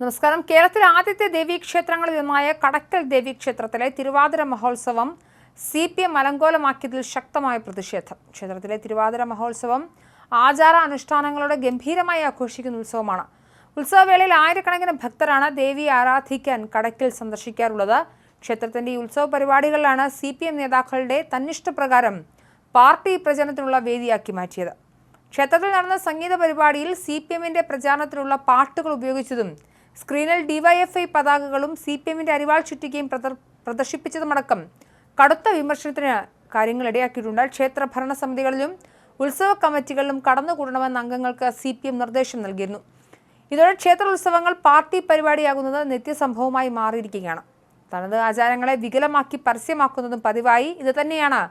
നമസ്കാരം. കേരളത്തിലെ ആദ്യത്തെ ദേവീക്ഷേത്രങ്ങളിൽ ഒന്നായ കടക്കൽ ദേവീക്ഷേത്രത്തിലെ തിരുവാതിര മഹോത്സവം സി പി എം അലങ്കോലമാക്കിയതിൽ ശക്തമായ പ്രതിഷേധം. ക്ഷേത്രത്തിലെ തിരുവാതിര മഹോത്സവം ആചാര അനുഷ്ഠാനങ്ങളുടെ ഗംഭീരമായി ആഘോഷിക്കുന്ന ഉത്സവമാണ്. ഉത്സവവേളയിൽ ആയിരക്കണക്കിന് ഭക്തരാണ് ദേവിയെ ആരാധിക്കാൻ കടക്കിൽ സന്ദർശിക്കാറുള്ളത്. ക്ഷേത്രത്തിന്റെ ഈ ഉത്സവ പരിപാടികളിലാണ് സി പി എം നേതാക്കളുടെ തന്നിഷ്ടപ്രകാരം പാർട്ടി പ്രചരണത്തിനുള്ള വേദിയാക്കി മാറ്റിയത്. ക്ഷേത്രത്തിൽ നടന്ന സംഗീത പരിപാടിയിൽ സി പി എമ്മിന്റെ പ്രചാരണത്തിനുള്ള പാട്ടുകൾ ഉപയോഗിച്ചതും സ്ക്രീനിൽ ഡിവൈഎഫ്ഐ പതാകകളും സി പി എമ്മിന്റെ അരിവാൾ ചുറ്റികയും പ്രദർ- പ്രദർശിപ്പിച്ചതുമടക്കം കടുത്ത വിമർശനത്തിന് കാര്യങ്ങൾ ഇടയാക്കിയിട്ടുണ്ട്. ക്ഷേത്ര ഭരണസമിതികളിലും ഉത്സവ കമ്മിറ്റികളിലും കടന്നുകൂടണമെന്ന് അംഗങ്ങൾക്ക് സി പി എം നിർദ്ദേശം നൽകിയിരുന്നു. ഇതോടെ ക്ഷേത്രോത്സവങ്ങൾ പാർട്ടി പരിപാടിയാകുന്നത് നിത്യസംഭവമായി മാറിയിരിക്കുകയാണ്. തനത് ആചാരങ്ങളെ വികലമാക്കി പരസ്യമാക്കുന്നതും പതിവായി. ഇത് തന്നെയാണ്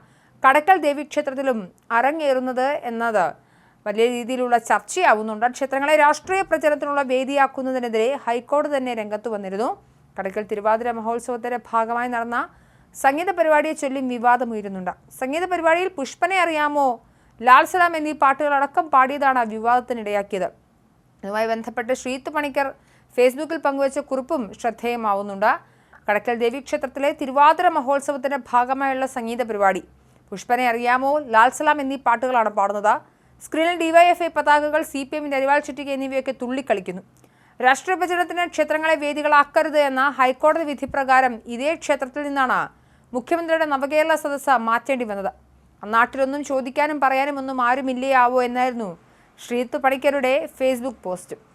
കടക്കൽ ദേവീക്ഷേത്രത്തിലും അരങ്ങേറുന്നത് എന്നത് വലിയ രീതിയിലുള്ള ചർച്ചയാവുന്നുണ്ട്. ക്ഷേത്രങ്ങളെ രാഷ്ട്രീയ പ്രചരണത്തിനുള്ള വേദിയാക്കുന്നതിനെതിരെ ഹൈക്കോടതി തന്നെ രംഗത്ത് വന്നിരുന്നു. കടക്കൽ തിരുവാതിര മഹോത്സവത്തിന്റെ ഭാഗമായി നടന്ന സംഗീത പരിപാടിയെ ചൊല്ലി വിവാദമുയരുന്നുണ്ട് സംഗീത പരിപാടിയിൽ പുഷ്പനെ അറിയാമോ? ലാൽ സലാം എന്നീ പാട്ടുകളടക്കം പാടിയതാണ് വിവാദത്തിനിടയാക്കിയത്. ഇതുമായി ബന്ധപ്പെട്ട് ശ്രീത്ത് പണിക്കർ ഫേസ്ബുക്കിൽ പങ്കുവച്ച കുറിപ്പും ശ്രദ്ധേയമാവുന്നുണ്ട്. കടക്കൽ ദേവീക്ഷേത്രത്തിലെ തിരുവാതിര മഹോത്സവത്തിന്റെ ഭാഗമായുള്ള സംഗീത പരിപാടി. പുഷ്പനെ അറിയാമോ? ലാൽ സലാം എന്നീ പാട്ടുകളാണ് പാടുന്നത്. സ്ക്രീനിൽ ഡിവൈഎഫ്ഐ പതാകകൾ സി പി എമ്മിന്റെ അരിവാൾ ചുറ്റിക എന്നിവയൊക്കെ തുള്ളിക്കളിക്കുന്നു. രാഷ്ട്രീയ പ്രചരണത്തിന് ക്ഷേത്രങ്ങളെ വേദികളാക്കരുത് എന്ന ഹൈക്കോടതി വിധി പ്രകാരം ഇതേ ക്ഷേത്രത്തിൽ നിന്നാണ് മുഖ്യമന്ത്രിയുടെ നവകേരള സദസ്സ് മാറ്റേണ്ടി വന്നത്. നാട്ടിലൊന്നും ചോദിക്കാനും പറയാനും ഒന്നും ആരുമില്ലേ ആവോ എന്നായിരുന്നു ശ്രീത്ത് പണിക്കരുടെ ഫേസ്ബുക്ക് പോസ്റ്റ്.